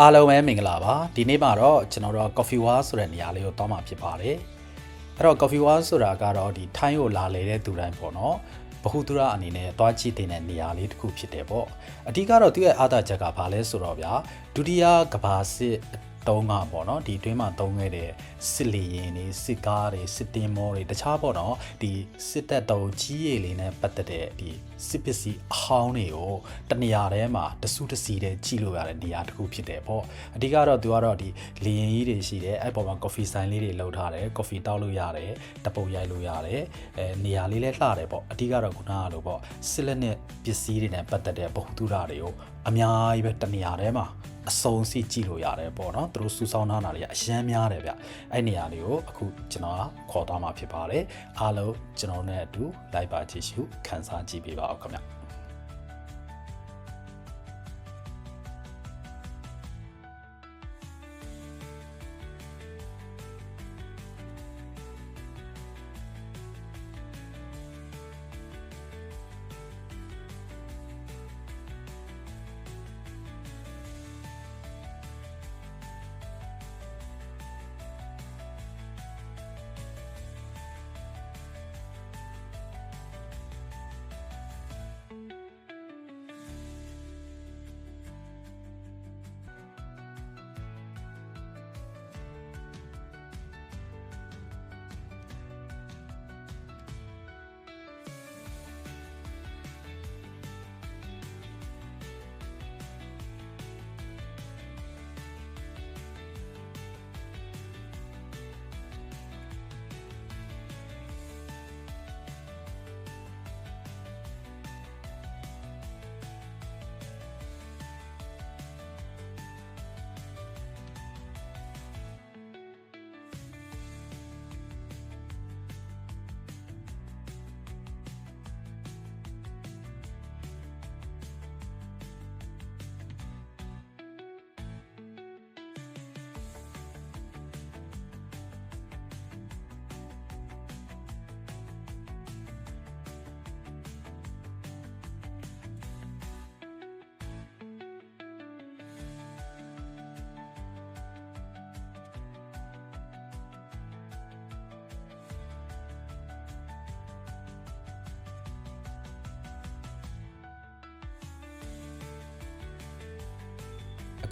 အားလုံးပဲမင်္ဂလာပါဒီနေ့မှာတော့ကျွန်တော်တို့ coffee war ဆိုတဲ့နေရာလေးကိုတောင်းမှာဖြစ်ပါတယ်အဲ့တော့ coffee war ဆိုတာကတော့ဒီထိုင်းကိုလာလေတဲ့သူတိုင်းပေါ့နော်ဘ ഹു တုရအနေနဲ့သွားကြည့်တဲ့နေရာလေးတစ်ခုဖြစ်တယ်ပေါ့အဓိကတော့သူ့ရဲ့အားသာချက်ကဘာလဲဆိုတော့ဗျာဒုတိယကဘာစစ်တုံးကပေါ့နော်ဒီတွင်းမှာတုံးခဲ့တဲ့စစ်လီရင်တွေစစ်ကားတွေစစ်တင်မောတွေတခြားပေါ့နော်ဒီစစ်တပ်တုံးကြီးရည်လေးနဲ့ပတ်သက်တဲ့ဒီစစ်ပစ္စည်းအဟောင်းတွေကိုတနေရာထဲမှာတစုတစီတဲ့ကြည့်လို့ရတဲ့နေရာတစ်ခုဖြစ်တယ်ပေါ့အဓိကတော့သူကတော့ဒီလီရင်ကြီးတွေရှိတယ်အဲ့ပေါ်မှာ coffee ဆိုင်လေးတွေလောက်ထားတယ် coffee တောက်လို့ရတယ်တပုတ်ရိုက်လို့ရတယ်အဲနေရာလေးလည်းလှတယ်ပေါ့အဓိကတော့ခုနကလိုပေါ့စစ်လက်နဲ့ပစ္စည်းတွေနဲ့ပတ်သက်တဲ့ဗဟုသုတတွေကိုအများကြီးပဲတနေရာထဲမှာအစုံစီကြည့်လို့ရတယ်ပေါ့နော်သူတို့စူဆောင်းထားတာတွေကအရန်များတယ်ဗျအဲ့နေရာလေးကိုအခုကျွန်တော်ကခေါ်သွားမှာဖြစ်ပါတယ်အားလုံးကျွန်တော်နဲ့အတူလိုက်ပါကြည့်ရှုခန်းစားကြည့်ပေးပါအောင်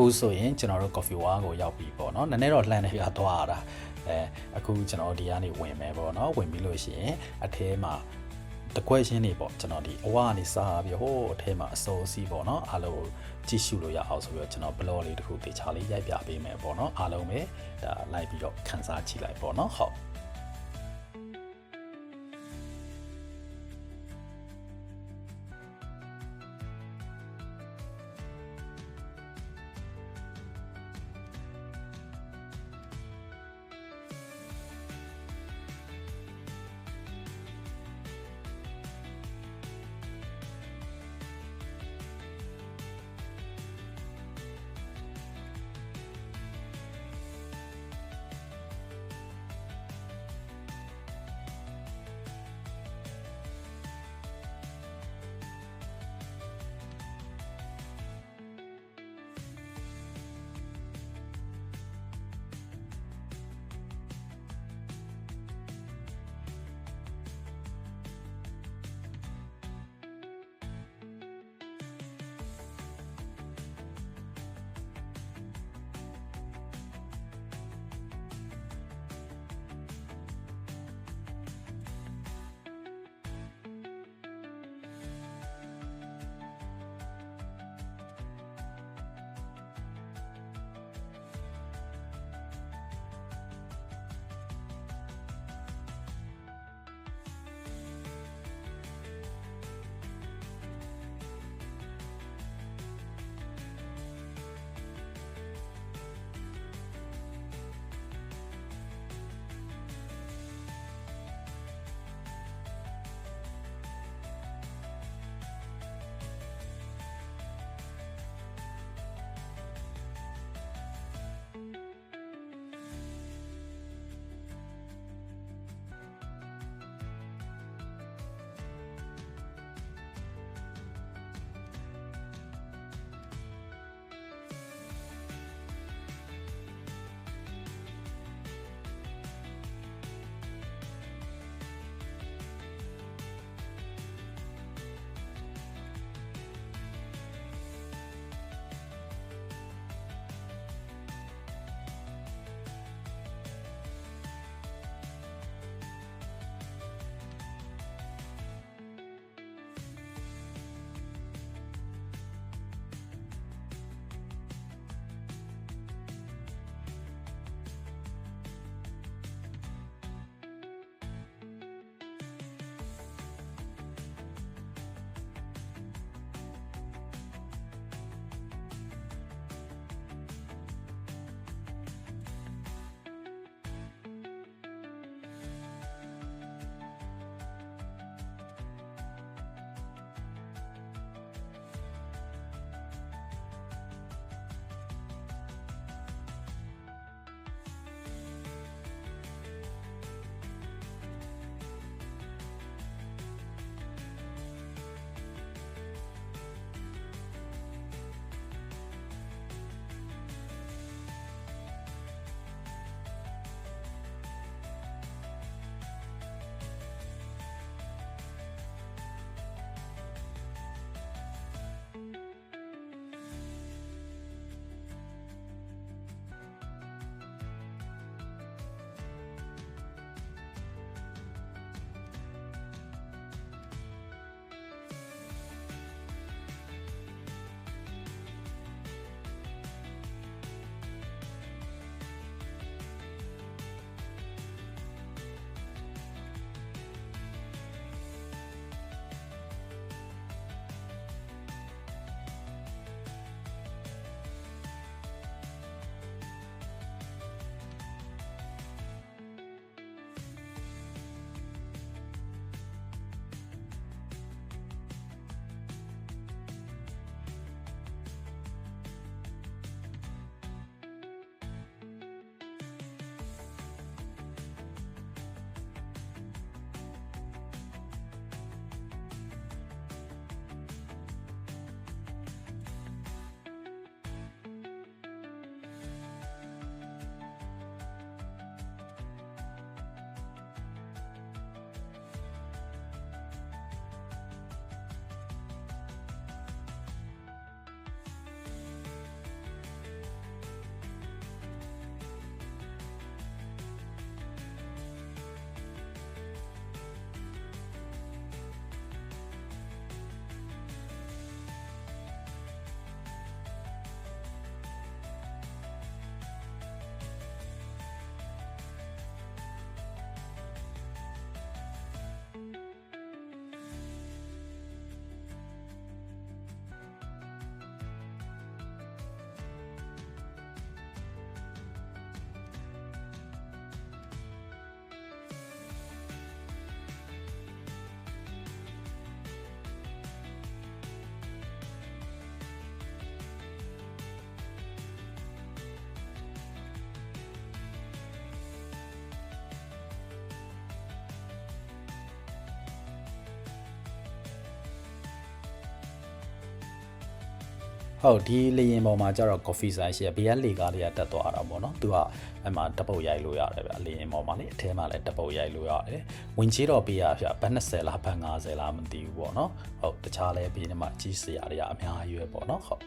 အခုဆိုရင်ကျွန်တော်တို့ coffee war ကိုရောက်ပြီပေါ့နော်နည်းနည်းတော့လှမ်းနေပြသွားရတာအဲအခုကျွန်တော်ဒီကနေဝင်မယ်ပေါ့နော်ဝင်ပြီးလို့ရှိရင်အထဲမှာတကွက်ရှင်းနေပေါ့ကျွန်တော်ဒီအဝကနေစားပြီးဟိုးအထဲမှာအစိုးအစီးပေါ့နော်အားလုံးကြည့်ရှုလို့ရအောင်ဆိုပြီးတော့ကျွန်တော် blog လေးတစ်ခုတေချာလေးရိုက်ပြပေးမယ်ပေါ့နော်အားလုံးပဲဒါလိုက်ပြီးတော့ခန်းစားကြည့်လိုက်ပေါ့နော်ဟုတ် ဟုတ်ဒီလေရင်ပေါ်မှာကျတော့ coffee sign ရှိရဘေးကလေကားလေးကတက်သွားတာပေါ့နော်သူကအဲ့မှာတပုတ်ရိုက်လို့ရတယ်ဗျလေရင်ပေါ်မှာလေအထဲမှာလည်းတပုတ်ရိုက်လို့ရတယ်ဝင်ချေးတော့ပေးရဗျဘတ်20လားဘတ်50လားမသိဘူးပေါ့နော်ဟုတ်တခြားလည်းဘေးမှာကြီးစရာတွေကအများကြီးပဲပေါ့နော်ဟုတ်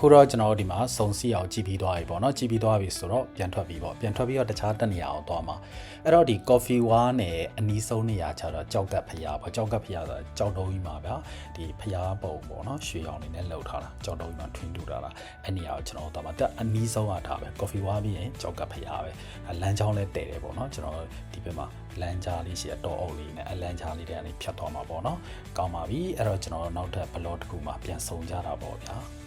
အခုတော့ကျွန်တော်တို့ဒီမှာစုံစီအောင်ကြည့်ပြီးသွားပြီပေါ့နော်ကြည့်ပြီးသွားပြီဆိုတော့ပြန်ထွက်ပြီပေါ့ပြန်ထွက်ပြီးတော့တခြားတစ်နေရာအောင်သွားမှာအဲ့တော့ဒီ coffee war နဲ့အနီးဆုံးနေရာကျတော့ကြောက်ကပ်ဖျားပေါ့ကြောက်ကပ်ဖျားဆိုတာကြောက်တုံးကြီးမှာဗျာဒီဖျားပုံပေါ့နော်ရွှေအောင်နေနဲ့လှုပ်ထားတာကြောက်တုံးကြီးမှာထွင်းထူထားတာအဲ့နေရာကိုကျွန်တော်တို့သွားမှာတက်အနီးဆုံးကထားပဲ coffee war ပြီးရင်ကြောက်ကပ်ဖျားပဲလမ်းကြောင်းလဲတည်တယ်ပေါ့နော်ကျွန်တော်ဒီဘက်မှာလမ်းကြားလေးရှိရတော်အုပ်လေးနဲ့အလမ်းကြားလေးတွေကနေဖြတ်သွားမှာပေါ့နော်ကောင်းပါပြီအဲ့တော့ကျွန်တော်နောက်ထပ်ဘလော့တစ်ခုမှာပြန်ဆုံကြတာပေါ့ဗျာ